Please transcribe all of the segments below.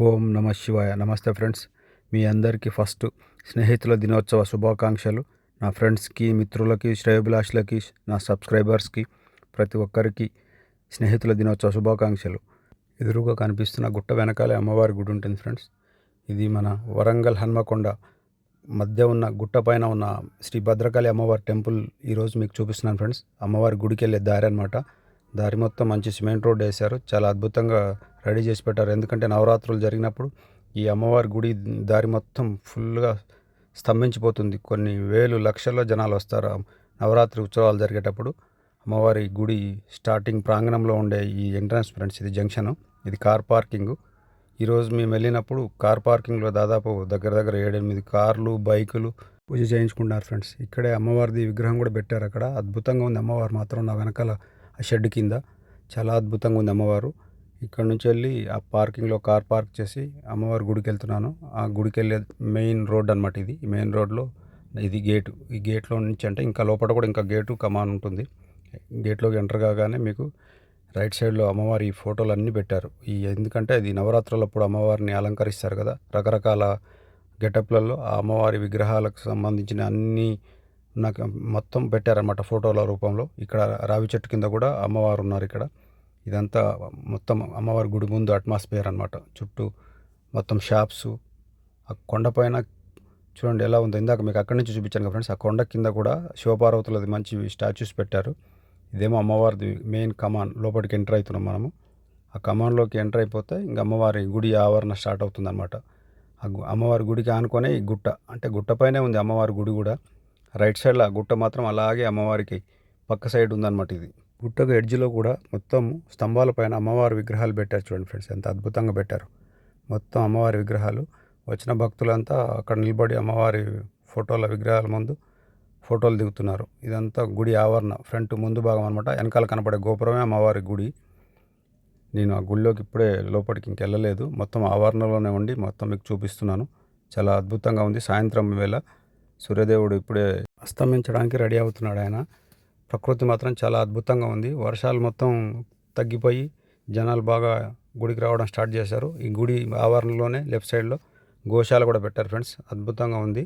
ఓం నమ శివాయ. నమస్తే ఫ్రెండ్స్. మీ అందరికీ ఫస్ట్ స్నేహితుల దినోత్సవ శుభాకాంక్షలు. నా ఫ్రెండ్స్కి మిత్రులకి శ్రేయభిలాషులకి నా సబ్స్క్రైబర్స్కి ప్రతి ఒక్కరికి స్నేహితుల దినోత్సవ శుభాకాంక్షలు. ఎదురుగా కనిపిస్తున్న గుట్ట వెనకాలే అమ్మవారి గుడి ఉంటుంది ఫ్రెండ్స్. ఇది మన వరంగల్ హన్మకొండ మధ్య ఉన్న గుట్ట పైన ఉన్న శ్రీ భద్రకాళి అమ్మవారి టెంపుల్ ఈరోజు మీకు చూపిస్తున్నాను ఫ్రెండ్స్. అమ్మవారి గుడికి వెళ్ళే దారి అనమాట దారి మొత్తం మంచి సిమెంట్ రోడ్ వేశారు. చాలా అద్భుతంగా రెడీ చేసి పెట్టారు. ఎందుకంటే నవరాత్రులు జరిగినప్పుడు ఈ అమ్మవారి గుడి దారి మొత్తం ఫుల్గా స్తంభించిపోతుంది. కొన్ని వేలు లక్షల్లో జనాలు వస్తారు నవరాత్రి ఉత్సవాలు జరిగేటప్పుడు. అమ్మవారి గుడి స్టార్టింగ్ ప్రాంగణంలో ఉండే ఈ ఎంట్రన్స్ ఫ్రెండ్స్ ఇది జంక్షన్. ఇది కార్ పార్కింగ్. ఈరోజు మేము వెళ్ళినప్పుడు కార్ పార్కింగ్లో దాదాపు దగ్గర దగ్గర ఏడెనిమిది కార్లు బైకులు పూజ చేయించుకున్నారు ఫ్రెండ్స్. ఇక్కడే అమ్మవారిది విగ్రహం కూడా పెట్టారు అక్కడ. అద్భుతంగా ఉంది అమ్మవారు మాత్రం నా వెనకాల ఆ షెడ్ కింద. చాలా అద్భుతంగా ఉంది అమ్మవారు. ఇక్కడ నుంచి వెళ్ళి ఆ పార్కింగ్లో కార్ పార్క్ చేసి అమ్మవారి గుడికి వెళ్తున్నాను ఆ గుడికి వెళ్ళే మెయిన్ రోడ్ అనమాట ఇది. మెయిన్ రోడ్లో ఇది గేటు. ఈ గేట్లో నుంచి అంటే ఇంకా లోపల కూడా ఇంకా గేటు కమాన్ ఉంటుంది. గేట్లోకి ఎంటర్ కాగానే మీకు రైట్ సైడ్లో అమ్మవారి ఫోటోలు అన్నీ పెట్టారు. ఈ ఎందుకంటే అది నవరాత్రులప్పుడు అమ్మవారిని అలంకరిస్తారు కదా. రకరకాల గెటప్లలో ఆ అమ్మవారి విగ్రహాలకు సంబంధించిన అన్ని నాకు మొత్తం పెట్టారన్నమాట ఫోటోల రూపంలో. ఇక్కడ రావి చెట్టు కింద కూడా అమ్మవారు ఉన్నారు ఇక్కడ. ఇదంతా మొత్తం అమ్మవారి గుడి ముందు అట్మాస్ఫియర్ అనమాట చుట్టూ మొత్తం షాప్స్. ఆ కొండపైన చూడండి ఎలా ఉందో. ఇందాక మీకు అక్కడి నుంచి చూపించాను ఫ్రెండ్స్ ఆ కొండ కింద కూడా శివపార్వతులది మంచి స్టాచ్యూస్ పెట్టారు. ఇదేమో అమ్మవారిది మెయిన్ కమాన్ లోపలికి ఎంటర్ అవుతున్నాం మనము. ఆ కమాన్లోకి ఎంటర్ అయిపోతే ఇంక అమ్మవారి గుడి ఆవరణ స్టార్ట్ అవుతుందన్నమాట. ఆ గు- అమ్మవారి గుడికి ఆనుకొనే ఈ గుట్ట అంటే గుట్టపైనే ఉంది అమ్మవారి గుడి కూడా. రైట్ సైడ్లో ఆ గుట్ట మాత్రం అలాగే అమ్మవారికి పక్క సైడ్ ఉందన్నమాట ఇది. గుట్టకు ఎడ్జ్లో కూడా మొత్తం స్తంభాల పైన అమ్మవారి విగ్రహాలు పెట్టారు చూడండి ఫ్రెండ్స్ ఎంత అద్భుతంగా పెట్టారు. మొత్తం అమ్మవారి విగ్రహాలు వచ్చిన భక్తులంతా అక్కడ నిలబడి అమ్మవారి ఫోటోల విగ్రహాల ముందు ఫోటోలు దిగుతున్నారు. ఇదంతా గుడి ఆవరణ ఫ్రంట్ ముందు భాగం అనమాట వెనకాల కనపడే గోపురమే అమ్మవారి గుడి. నేను ఆ గుడిలోకి ఇప్పుడే లోపలికి ఇంకెళ్ళలేదు మొత్తం ఆవరణలోనే ఉండి మొత్తం మీకు చూపిస్తున్నాను. చాలా అద్భుతంగా ఉంది. సాయంత్రం వేళ సూర్యదేవుడు ఇప్పుడే అస్తమించడానికి రెడీ అవుతున్నాడు ఆయన. ప్రకృతి మాత్రం చాలా అద్భుతంగా ఉంది. వర్షాలు మొత్తం తగ్గిపోయి జనాలు బాగా గుడికి రావడం స్టార్ట్ చేశారు. ఈ గుడి ఆవరణలోనే లెఫ్ట్ సైడ్లో గోశాల కూడా పెట్టారు ఫ్రెండ్స్. అద్భుతంగా ఉంది.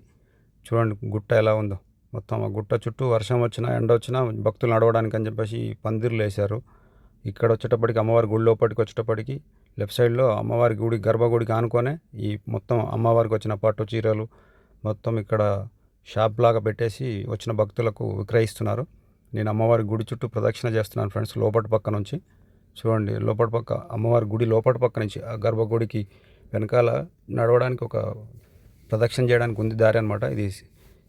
చూడండి గుట్ట ఎలా ఉందో. మొత్తం ఆ గుట్ట చుట్టూ వర్షం వచ్చినా ఎండ వచ్చినా భక్తులు నడవడానికి అని చెప్పేసి పందిర్లు వేశారు. ఇక్కడ వచ్చేటప్పటికి అమ్మవారి గుడి లోపలికి వచ్చేటప్పటికి లెఫ్ట్ సైడ్లో అమ్మవారి గుడి గర్భగుడికి ఆనుకొనే ఈ మొత్తం అమ్మవారికి వచ్చిన పట్టు చీరలు మొత్తం ఇక్కడ షాప్ లాగా పెట్టేసి వచ్చిన భక్తులకు విక్రయిస్తున్నారు. నేను అమ్మవారి గుడి చుట్టూ ప్రదక్షిణ చేస్తున్నాను ఫ్రెండ్స్ లోపటి పక్క నుంచి. చూడండి లోపటి పక్క అమ్మవారి గుడి లోపటి పక్క నుంచి. ఆ గర్భగుడికి వెనకాల నడవడానికి ఒక ప్రదక్షిణ చేయడానికి ఉంది దారి అనమాట ఇది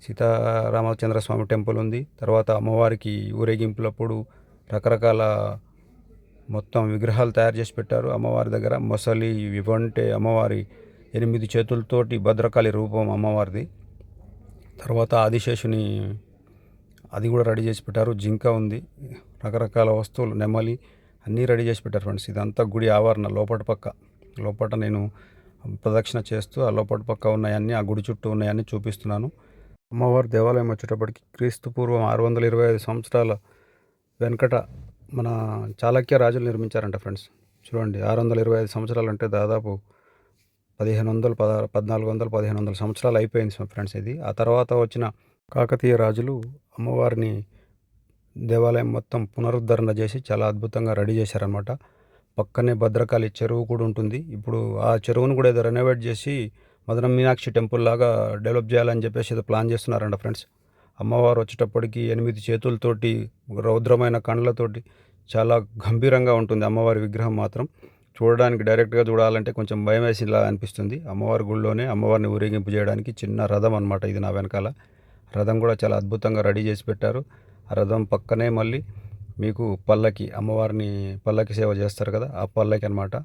సీతారామచంద్ర స్వామి టెంపుల్ ఉంది. తర్వాత అమ్మవారికి ఊరేగింపులప్పుడు రకరకాల మొత్తం విగ్రహాలు తయారు చేసి పెట్టారు అమ్మవారి దగ్గర. మొసలి వివంటే అమ్మవారి ఎనిమిది చేతులతోటి భద్రకాళి రూపం అమ్మవారిది. తర్వాత ఆదిశేషుని అది కూడా రెడీ చేసి పెట్టారు. జింక ఉంది రకరకాల వస్తువులు నెమలి అన్నీ రెడీ చేసి పెట్టారు ఫ్రెండ్స్. ఇదంతా గుడి ఆవరణ లోపటి పక్క. లోపట నేను ప్రదక్షిణ చేస్తూ ఆ లోపటి పక్క ఉన్నాయన్నీ ఆ గుడి చుట్టూ ఉన్నాయన్నీ చూపిస్తున్నాను. అమ్మవారి దేవాలయం వచ్చేటప్పటికి క్రీస్తు పూర్వం ఆరు వందల ఇరవై ఐదు సంవత్సరాల వెనకట మన చాళక్య రాజులు నిర్మించారంట ఫ్రెండ్స్. చూడండి ఆరు వందల ఇరవై ఐదు సంవత్సరాలు అంటే దాదాపు పదిహేను వందలు పదహారు పద్నాలుగు వందలు పదిహేను వందల సంవత్సరాలు అయిపోయింది ఫ్రెండ్స్ ఇది. ఆ తర్వాత వచ్చిన కాకతీయ రాజులు అమ్మవారిని దేవాలయం మొత్తం పునరుద్ధరణ చేసి చాలా అద్భుతంగా రెడీ చేశారనమాట పక్కనే భద్రకాళి చెరువు కూడా ఉంటుంది. ఇప్పుడు ఆ చెరువును కూడా ఏదో రెనోవేట్ చేసి మదన మీనాక్షి టెంపుల్ లాగా డెవలప్ చేయాలని చెప్పేసి ఏదో ప్లాన్ చేస్తున్నారంట ఫ్రెండ్స్. అమ్మవారు వచ్చేటప్పటికి ఎనిమిది చేతులతోటి రౌద్రమైన కండ్లతోటి చాలా గంభీరంగా ఉంటుంది అమ్మవారి విగ్రహం మాత్రం. చూడడానికి డైరెక్ట్గా చూడాలంటే కొంచెం భయం వేసిలా అనిపిస్తుంది. అమ్మవారి గుడిలోనే అమ్మవారిని ఊరేగింపు చేయడానికి చిన్న రథం అనమాట ఇది నా వెనకాల. రథం కూడా చాలా అద్భుతంగా రెడీ చేసి పెట్టారు. ఆ రథం పక్కనే మళ్ళీ మీకు పల్లకి అమ్మవారిని పల్లకి సేవ చేస్తారు కదా ఆ పల్లకి అనమాట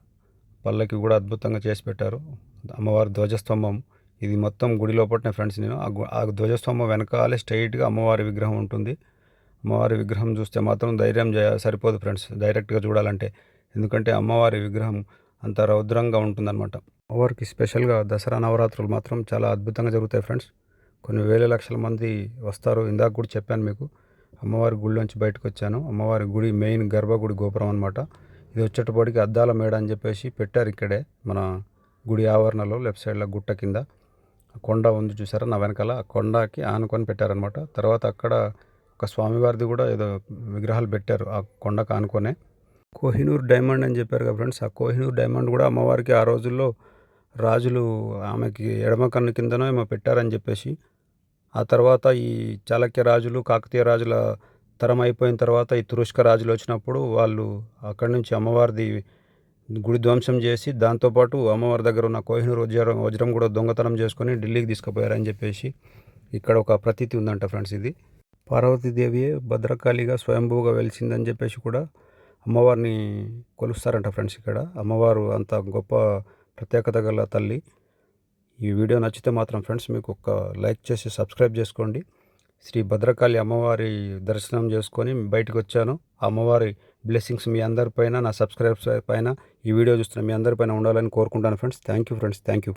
పల్లకి కూడా అద్భుతంగా చేసి పెట్టారు. అమ్మవారి ధ్వజస్తంభం ఇది మొత్తం గుడి లోపలనే ఫ్రెండ్స్ నేను. ఆ ధ్వజస్తంభం వెనకాలే స్ట్రైట్గా అమ్మవారి విగ్రహం ఉంటుంది. అమ్మవారి విగ్రహం చూస్తే మాత్రం ధైర్యం సరిపోదు ఫ్రెండ్స్. డైరెక్ట్గా చూడాలంటే ఎందుకంటే అమ్మవారి విగ్రహం అంత రౌద్రంగా ఉంటుందన్నమాట. అమ్మవారికి స్పెషల్గా దసరా నవరాత్రులు మాత్రం చాలా అద్భుతంగా జరుగుతాయి ఫ్రెండ్స్. కొన్ని వేల లక్షల మంది వస్తారు. ఇందాక కూడా చెప్పాను మీకు అమ్మవారి గుడిలోంచి బయటకు వచ్చాను అమ్మవారి గుడి మెయిన్ గర్భగుడి గోపురం అనమాట ఇది వచ్చేటప్పటికి అద్దాల మేడ అని చెప్పేసి పెట్టారు ఇక్కడే మన గుడి ఆవరణలో లెఫ్ట్ సైడ్లో గుట్ట కింద. కొండ ఉంది చూసారా? నా వెనకాల ఆ కొండకి ఆనుకొని పెట్టారనమాట తర్వాత అక్కడ ఒక స్వామివారిది కూడా ఏదో విగ్రహాలు పెట్టారు ఆ కొండకు ఆనుకొనే. కోహినూర్ డైమండ్ అని చెప్పారు కదా ఫ్రెండ్స్. ఆ కోహినూర్ డైమండ్ కూడా అమ్మవారికి ఆ రోజుల్లో రాజులు ఆమెకి ఎడమ కన్ను కిందనో ఏమో పెట్టారని చెప్పేసి ఆ తర్వాత ఈ చాళక్య రాజులు కాకతీయ రాజుల తరం అయిపోయిన తర్వాత ఈ తురుష్క రాజులు వచ్చినప్పుడు వాళ్ళు అక్కడి నుంచి అమ్మవారిది గుడి ధ్వంసం చేసి దాంతోపాటు అమ్మవారి దగ్గర ఉన్న కోహినూర్ వజ్రం వజ్రం కూడా దొంగతనం చేసుకొని ఢిల్లీకి తీసుకుపోయారని చెప్పేసి ఇక్కడ ఒక ప్రతీతి ఉందంట ఫ్రెండ్స్ ఇది. పార్వతీదేవి భద్రకాళిగా స్వయంభూగా వెలిసిందని చెప్పేసి కూడా అమ్మవారిని కొలుస్తారంట ఫ్రెండ్స్ ఇక్కడ. అమ్మవారు అంత గొప్ప ప్రత్యేకత గల తల్లి. ఈ వీడియో నచ్చితే మాత్రం ఫ్రెండ్స్ మీకు ఒక లైక్ చేసి సబ్స్క్రైబ్ చేసుకోండి. శ్రీ భద్రకాళి అమ్మవారి దర్శనం చేసుకొని బయటకు వచ్చాను. అమ్మవారి బ్లెస్సింగ్స్ మీ అందరిపైన నా సబ్స్క్రైబ్స్ పైన ఈ వీడియో చూస్తున్న మీ అందరిపైన ఉండాలని కోరుకుంటాను friends. Thank you friends thank you